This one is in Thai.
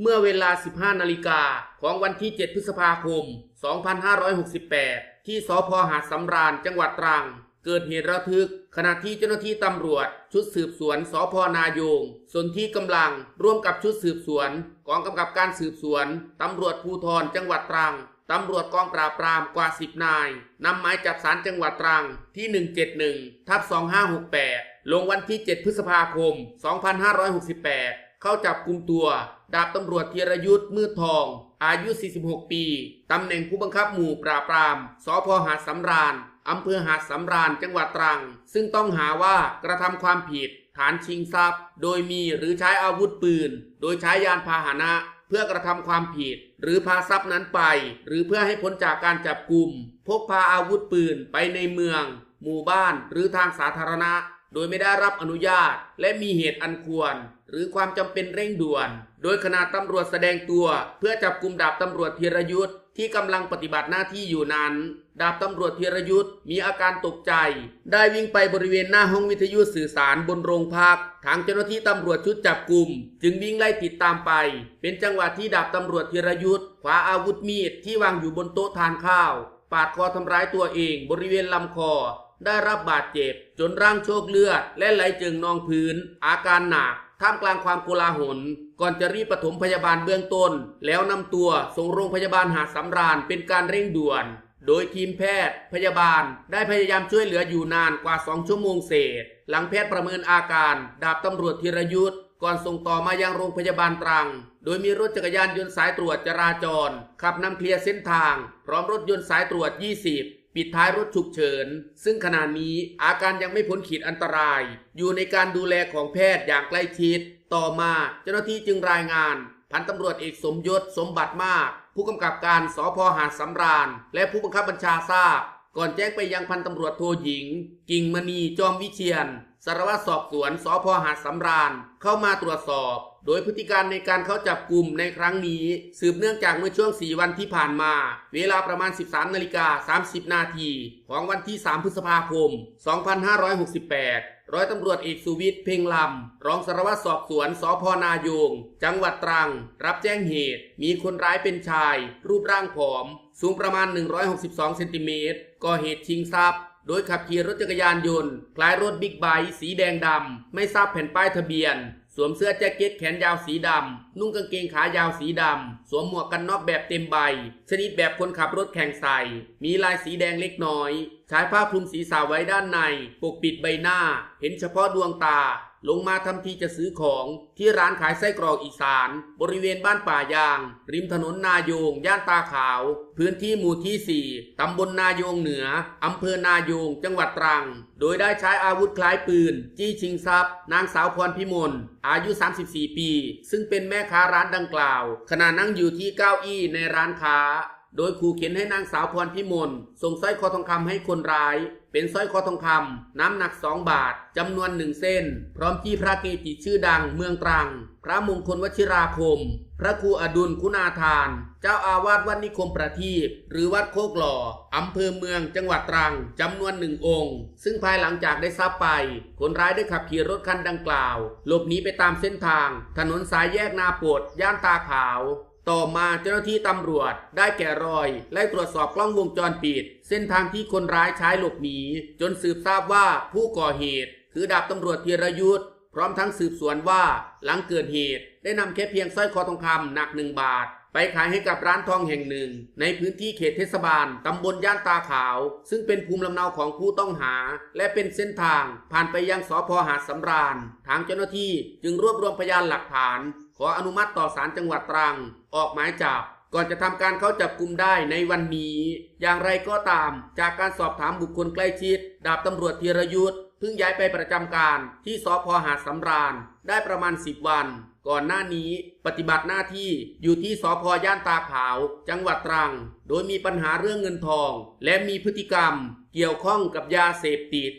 เมื่อเวลา 15 นาฬิกาของวันที่ 7 พฤษภาคม 2568 ที่สพหาดสำราญจังหวัดตรัง เกิดเหตุระทึก ขณะที่เจ้าหน้าที่ตำรวจ ชุดสืบสวนสพนายงส่วนที่กำลังร่วมกับชุดสืบสวนกองกำกับการสืบสวนตำรวจภูธรจังหวัดตรังตำรวจกองปราบปรามกว่า 10 นายนำหมายจับสารจังหวัดตรังที่ 171ทับ2568 ลงวันที่ 7 พฤษภาคม 2568 เข้าจับกลุ่มตัว ดาบตำรวจธีรยุทธ์มืดทอง อายุ 46 ปี ตำแหน่งผู้บังคับหมู่ปราบปราม สพหาดสำราญอำเภอหาดสำราญจังหวัดตรัง ซึ่งต้องหาว่ากระทำความผิด ฐานชิงทรัพย์ โดยมีหรือใช้อาวุธปืน โดยใช้ยานพาหนะ เพื่อกระทำความผิด หรือพาทรัพย์นั้นไป หรือเพื่อให้พ้นจากการจับกลุ่มพกพาอาวุธปืนไปในเมือง หมู่บ้านหรือทางสาธารณะ โดยไม่ได้รับอนุญาต และมีเหตุอันควร หรือความจำเป็นเร่งด่วน โดยขณะตำรวจแสดงตัว เพื่อจับกลุ่มดาบตำรวจธีรยุทธ์ที่กำลังปฏิบัติหน้าที่อยู่นั้น ดาบตำรวจธีรยุทธ์มีอาการตกใจ ได้วิ่งไปบริเวณหน้าห้องวิทยุสื่อสารบนโรงพัก ทางเจ้าหน้าที่ตำรวจชุดจับกลุ่ม จึงวิ่งไล่ติดตามไป เป็นจังหวะที่ดาบตำรวจธีรยุทธ์คว้าอาวุธมีดที่วางอยู่บนโต๊ะทานข้าว ปาดคอทำร้ายตัวเองบริเวณลำคอ ได้รับบาดเจ็บ จนร่างโชคเลือด และไหลจิงนองพื้น อาการหนักท่ามกลางความโกลาหล ก่อนจะรีบปฐมพยาบาลเบื้องต้น แล้วนำตัวส่งโรงพยาบาลหาดสำราญเป็นการเร่งด่วน โดยทีมแพทย์ พยาบาล ได้พยายามช่วยเหลืออยู่นานกว่า 2 ชั่วโมงเศษ หลังแพทย์ประเมินอาการ ดาบตำรวจธีรยุทธ์ก่อนส่งต่อมายังโรงพยาบาลตรัง โดยมีรถจักรยานยนต์สายตรวจจราจร ขับนำเคลียร์เส้นทาง พร้อมรถยนต์สายตรวจ 20 ปิดท้ายรถฉุกเฉิน ซึ่งขณะนี้อาการยังไม่พ้นขีดอันตราย อยู่ในการดูแลของแพทย์อย่างใกล้ชิด ต่อมาเจ้าหน้าที่จึงรายงาน พันตำรวจเอกสมยศสมบัติมาก ผู้กำกับการสพหาดสำราญ และผู้บังคับบัญชาทราบ ก่อนแจ้งไปยังพันตำรวจโทหญิง กิ่งมณีจอมวิเชียน สารวัตรสอบสวนสพหาดสำราญเข้ามาตรวจสอบ โดยพฤติการในการเข้าจับกลุ่มในครั้งนี้ สืบเนื่องจากเมื่อช่วง 4 วันที่ผ่านมา เวลาประมาณ 13นาฬิกา30 นาทีของวันที่ 3 พฤษภาคม 2568 ร้อยตำรวจเอกสุวิทย์เพ่งลำ รองสารวัตรสอบสวนสพนายง จังหวัดตรัง รับแจ้งเหตุ มีคนร้ายเป็นชาย รูปร่างผอม สูงประมาณ 162 เซนติเมตรก่อเหตุชิงทรัพย์ โดยขับขี่รถจักรยานยนต์คล้ายรถบิ๊กไบค์สีแดงดำไม่ทราบแผ่นป้ายทะเบียน สวมเสื้อแจ็คเก็ตแขนยาวสีดำนุ่งกางเกงขายาวสีดำสวมหมวกกันน็อกแบบเต็มใบ ชนิดแบบคนขับรถแข่งใส่ มีลายสีแดงเล็กน้อย ใช้ผ้าคลุมศีรษะไว้ด้านใน ปกปิดใบหน้า เห็นเฉพาะดวงตา ลงมาทำทีจะซื้อของที่ร้านขายไส้กรอกอีสาน บริเวณบ้านป่ายาง ริมถนนนายง ย่านตาขาว พื้นที่หมู่ที่ 4 ตำบลนายงเหนือ อำเภอนายง จังหวัดตรัง โดยได้ใช้อาวุธคล้ายปืน จี้ชิงทรัพย์ นางสาวพรพิมล อายุ 34 ปี ซึ่งเป็นแม่ค้าร้านดังกล่าว ขณะนั่งอยู่ที่เก้าอี้ในร้านค้า โดยขู่เข็นให้นางสาวพรพิมลส่งสร้อยคอทองคำให้คนร้าย เป็นสร้อยคอทองคำน้ำหนัก 2 บาทจำนวนหนึ่งเส้น พร้อมที่พระเกจิชื่อดังเมืองตรัง พระมงคลวชิราคม พระครูอดุลคุณาทาน เจ้าอาวาสวัดนิคมประทีปหรือวัดโคกหล่ออำเภอเมืองจังหวัดตรังจำนวนหนึ่งองค์ ซึ่งภายหลังจากได้ทราบไป คนร้ายได้ขับขี่รถคันดังกล่าว หลบหนีไปตามเส้นทาง ถนนสายแยกนาปวดย่านตาขาว ต่อมาเจ้าหน้าที่ตำรวจได้แกะรอย ไล่ตรวจสอบกล้องวงจรปิด เส้นทางที่คนร้ายใช้หลบหนีจนสืบทราบว่าผู้ก่อเหตุ คือดาบตำรวจธีรยุทธ์พร้อมทั้งสืบสวนว่าหลังเกิดเหตุ ได้นำแค่เพียงสร้อยคอทองคำหนักหนึ่งบาท ไปขายให้กับร้านทองแห่งหนึ่ง ในพื้นที่เขตเทศบาลตำบลย่านตาขาว ซึ่งเป็นภูมิลำเนาของผู้ต้องหา และเป็นเส้นทาง ผ่านไปยังสพหาดสำราญ ทางเจ้าหน้าที่จึงรวบรวมพยานหลักฐาน ขออนุมัติต่อศาลจังหวัดตรัง ออกหมายจับ ก่อนจะทำการเข้าจับกลุ่มได้ในวันนี้ อย่างไรก็ตาม จากการสอบถามบุคคลใกล้ชิด ดาบตำรวจธีรยุทธ์เพิ่งย้ายไปประจำการที่สพหาดสำราญ ได้ประมาณ 10 วัน ก่อนหน้านี้ปฏิบัติหน้าที่อยู่ที่สพย่านตาขาว จังหวัดตรัง โดยมีปัญหาเรื่องเงินทอง และมีพฤติกรรมเกี่ยวข้องกับยาเสพติด